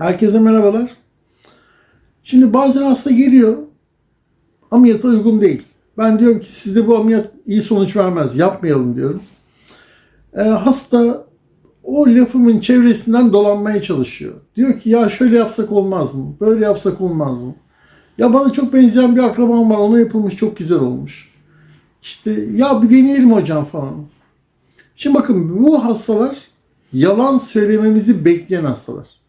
Herkese merhabalar. Şimdi bazen hasta geliyor, ameliyata uygun değil. Ben diyorum ki sizde bu ameliyat iyi sonuç vermez, yapmayalım diyorum. Ee, hasta o lafımın çevresinden dolanmaya çalışıyor. Diyor ki ya şöyle yapsak olmaz mı? Böyle yapsak olmaz mı? Ya bana çok benzeyen bir akrabam var, ona yapılmış çok güzel olmuş. İşte ya bir deneyelim hocam falan. Şimdi bakın bu hastalar yalan söylememizi bekleyen hastalar.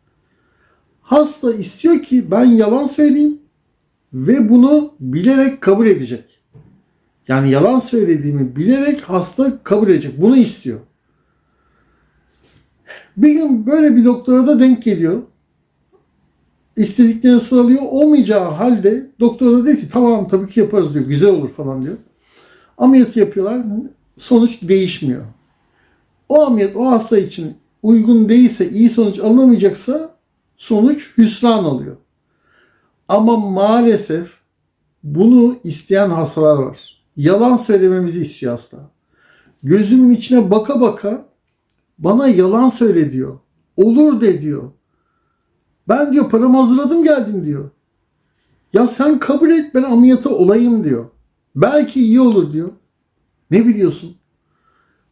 Hasta istiyor ki ben yalan söyleyeyim ve bunu bilerek kabul edecek. Yani yalan söylediğimi bilerek hasta kabul edecek. Bunu istiyor. Bir gün böyle bir doktora da denk geliyor. İstediklerini sıralıyor. Olmayacağı halde doktor da diyor ki tamam tabii ki yaparız diyor. Güzel olur falan diyor. Ameliyatı yapıyorlar. Sonuç değişmiyor. O ameliyat o hasta için uygun değilse, iyi sonuç alınamayacaksa sonuç hüsran oluyor. Ama maalesef bunu isteyen hastalar var. Yalan söylememizi istiyor hasta. Gözümün içine baka baka bana yalan söyle diyor. Olur de diyor. Ben diyor paramı hazırladım geldim diyor. Ya sen kabul et ben ameliyata olayım diyor. Belki iyi olur diyor. Ne biliyorsun?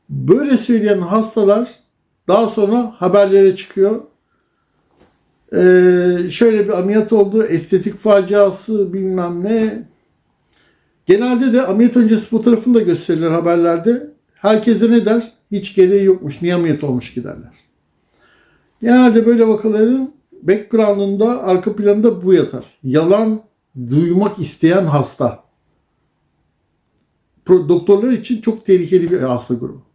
Böyle söyleyen hastalar daha sonra haberlere çıkıyor. Ee, şöyle bir ameliyat oldu, estetik faciası bilmem ne. Genelde de ameliyat öncesi fotoğrafını da gösterirler haberlerde. Herkese ne der? Hiç gereği yokmuş, niye ameliyat olmuş ki derler. Genelde böyle vakaların background'ında, arka planında bu yatar. Yalan duymak isteyen hasta. Doktorlar için çok tehlikeli bir hasta grubu.